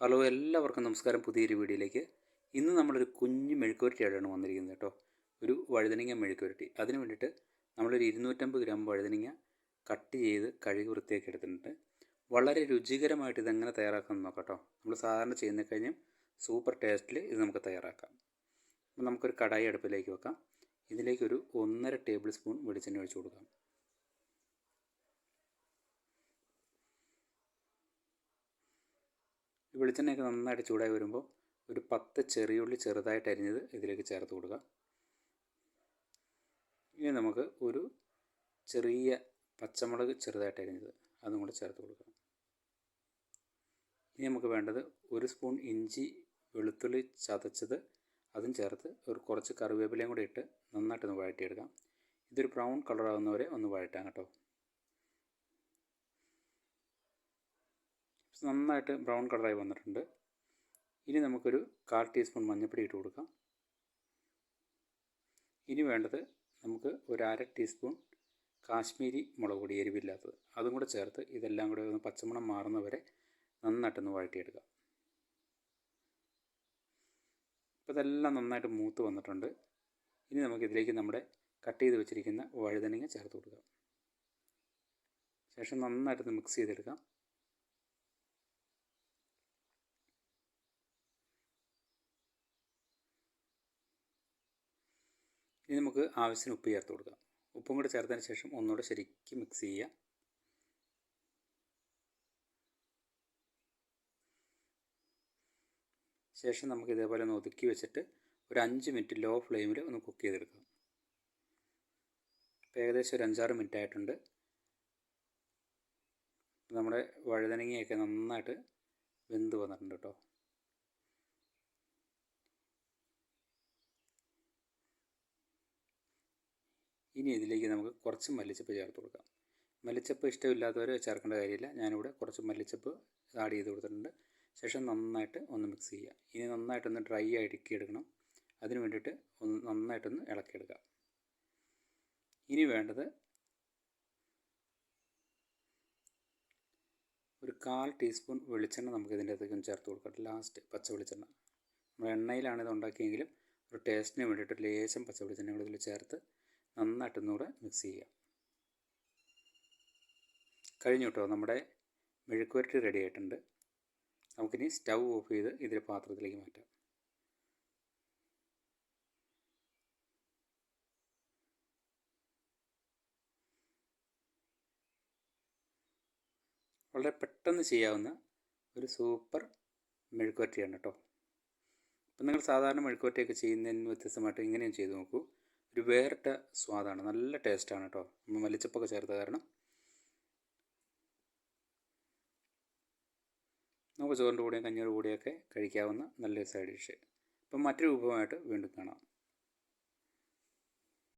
Hello എല്ലാവർക്കും നമസ്കാരം. പുതിയൊരു വീഡിയോയിലേക്ക്. ഇന്ന് നമ്മളൊരു കുഞ്ഞു മെഴുക്കുവരട്ടിയായിട്ടാണ് വന്നിരിക്കുന്നത് കേട്ടോ. ഒരു വഴുതനങ്ങ മെഴുക്കുവരട്ടി. അതിന് വേണ്ടിയിട്ട് നമ്മളൊരു ഇരുന്നൂറ്റമ്പത് ഗ്രാം വഴുതനങ്ങ കട്ട് ചെയ്ത് കഴുകി വൃത്തിയാക്കി എടുത്തിട്ടുണ്ട്. വളരെ രുചികരമായിട്ട് ഇതെങ്ങനെ തയ്യാറാക്കാമെന്ന് നോക്കാം കേട്ടോ. നമ്മൾ സാധാരണ ചെയ്യുന്ന കഴിഞ്ഞാൽ സൂപ്പർ ടേസ്റ്റിൽ ഇത് നമുക്ക് തയ്യാറാക്കാം. നമുക്കൊരു കടായി അടുപ്പിലേക്ക് വെക്കാം. ഇതിലേക്കൊരു ഒന്നര ടേബിൾ സ്പൂൺ വെളിച്ചെണ്ണ ഒഴിച്ചു കൊടുക്കാം. വെളിച്ചെണ്ണയൊക്കെ നന്നായിട്ട് ചൂടായി വരുമ്പോൾ ഒരു പത്ത് ചെറിയുള്ളി ചെറുതായിട്ട് അരിഞ്ഞത് ഇതിലേക്ക് ചേർത്ത് കൊടുക്കുക. ഇനി നമുക്ക് ഒരു ചെറിയ പച്ചമുളക് ചെറുതായിട്ട് അരിഞ്ഞത് അതും കൂടെ ചേർത്ത് കൊടുക്കുക. ഇനി നമുക്ക് വേണ്ടത് ഒരു സ്പൂൺ ഇഞ്ചി വെളുത്തുള്ളി ചതച്ചത് അതും ചേർത്ത് ഒരു കുറച്ച് കറിവേപ്പിലയും കൂടി ഇട്ട് നന്നായിട്ടൊന്ന് വഴറ്റിയെടുക്കാം. ഇതൊരു ബ്രൗൺ കളറാകുന്നവരെ ഒന്ന് വഴറ്റാം കേട്ടോ. നന്നായിട്ട് ബ്രൗൺ കളറായി വന്നിട്ടുണ്ട്. ഇനി നമുക്കൊരു കാൽ ടീസ്പൂൺ മഞ്ഞൾപ്പൊടി ഇട്ട് കൊടുക്കാം. ഇനി വേണ്ടത് നമുക്ക് ഒരു അര ടീസ്പൂൺ കാശ്മീരി മുളക് പൊടി എരിവില്ലാത്തത് അതും കൂടെ ചേർത്ത് ഇതെല്ലാം കൂടെ ഒന്ന് പച്ചമണം മാറുന്നവരെ നന്നായിട്ടൊന്ന് വഴറ്റിയെടുക്കാം. ഇപ്പോൾ ഇതെല്ലാം നന്നായിട്ട് മൂത്ത് വന്നിട്ടുണ്ട്. ഇനി നമുക്കിതിലേക്ക് നമ്മുടെ കട്ട് ചെയ്ത് വെച്ചിരിക്കുന്ന വഴുതനങ്ങ ചേർത്ത് കൊടുക്കാം. ശേഷം നന്നായിട്ടൊന്ന് മിക്സ് ചെയ്തെടുക്കാം. ഇനി നമുക്ക് ആവശ്യത്തിന് ഉപ്പ് ചേർത്ത് കൊടുക്കാം. ഉപ്പും കൂടെ ചേർത്തതിന് ശേഷം ഒന്നുകൂടെ ശരിക്കും മിക്സ് ചെയ്യുക. ശേഷം നമുക്ക് ഇതേപോലെ ഒന്ന് ഒതുക്കി വെച്ചിട്ട് ഒരു അഞ്ച് മിനിറ്റ് ലോ ഫ്ലെയിമിൽ ഒന്ന് കുക്ക് ചെയ്തെടുക്കാം. ഇപ്പോൾ ഏകദേശം ഒരു അഞ്ചാറ് മിനിറ്റ് ആയിട്ടുണ്ട്. നമ്മുടെ വഴുതനങ്ങയൊക്കെ നന്നായിട്ട് വെന്ത് വന്നിട്ടുണ്ട് കേട്ടോ. ഇനി ഇതിലേക്ക് നമുക്ക് കുറച്ച് മല്ലിച്ചപ്പ് ചേർത്ത് കൊടുക്കാം. മല്ലിച്ചപ്പ് ഇഷ്ടമില്ലാത്തവർ ചേർക്കേണ്ട കാര്യമില്ല. ഞാനിവിടെ കുറച്ച് മല്ലിച്ചപ്പ് ആഡ് ചെയ്ത് കൊടുത്തിട്ടുണ്ട്. ശേഷം നന്നായിട്ട് ഒന്ന് മിക്സ് ചെയ്യുക. ഇനി നന്നായിട്ടൊന്ന് ഡ്രൈ ആയിട്ട് എടുക്കണം അതിന് വേണ്ടിയിട്ട് ഒന്ന് നന്നായിട്ടൊന്ന് ഇളക്കിയെടുക്കാം. ഇനി വേണ്ടത് ഒരു കാൽ ടീസ്പൂൺ വെളിച്ചെണ്ണ നമുക്ക് ഇതിന്റെ അകത്തേക്ക് ചേർത്ത് കൊടുക്കാം. ലാസ്റ്റ് പച്ച വെളിച്ചെണ്ണ. നമ്മൾ എണ്ണയിലാണ് ഉണ്ടാക്കിയെങ്കിലും ഒരു ടേസ്റ്റിന് വേണ്ടിയിട്ട് ലേശം പച്ച വെളിച്ചെണ്ണ കൂടെ ഇതിൽ ചേർത്ത് നന്നായിട്ടൊന്നുകൂടെ മിക്സ് ചെയ്യുക. കഴിഞ്ഞു കേട്ടോ നമ്മുടെ മെഴുക്ക് വരട്ടി റെഡി ആയിട്ടുണ്ട്. നമുക്കിനി സ്റ്റൗ ഓഫ് ചെയ്ത് ഇതിന്റെ പാത്രത്തിലേക്ക് മാറ്റാം. വളരെ പെട്ടെന്ന് ചെയ്യാവുന്ന ഒരു സൂപ്പർ മെഴുക്കുവരട്ടിയാണ് കേട്ടോ അപ്പം നിങ്ങൾ സാധാരണ മെഴുക്കുവരട്ടിയൊക്കെ ചെയ്യുന്നതിന് വ്യത്യസ്തമായിട്ട് ഇങ്ങനെയും ചെയ്ത് നോക്കൂ. ഒരു വേറിട്ട സ്വാദാണ്. നല്ല ടേസ്റ്റാണ് കേട്ടോ നമ്മൾ മല്ലിച്ചപ്പൊക്കെ ചേർത്ത കാരണം. നമുക്ക് ചോറിന്റെ കൂടെയും കഞ്ഞിയുടെ കൂടെയൊക്കെ കഴിക്കാവുന്ന നല്ലൊരു സൈഡ് ഡിഷ്. അപ്പം മറ്റൊരു വിഭവമായിട്ട് വീണ്ടും കാണാം.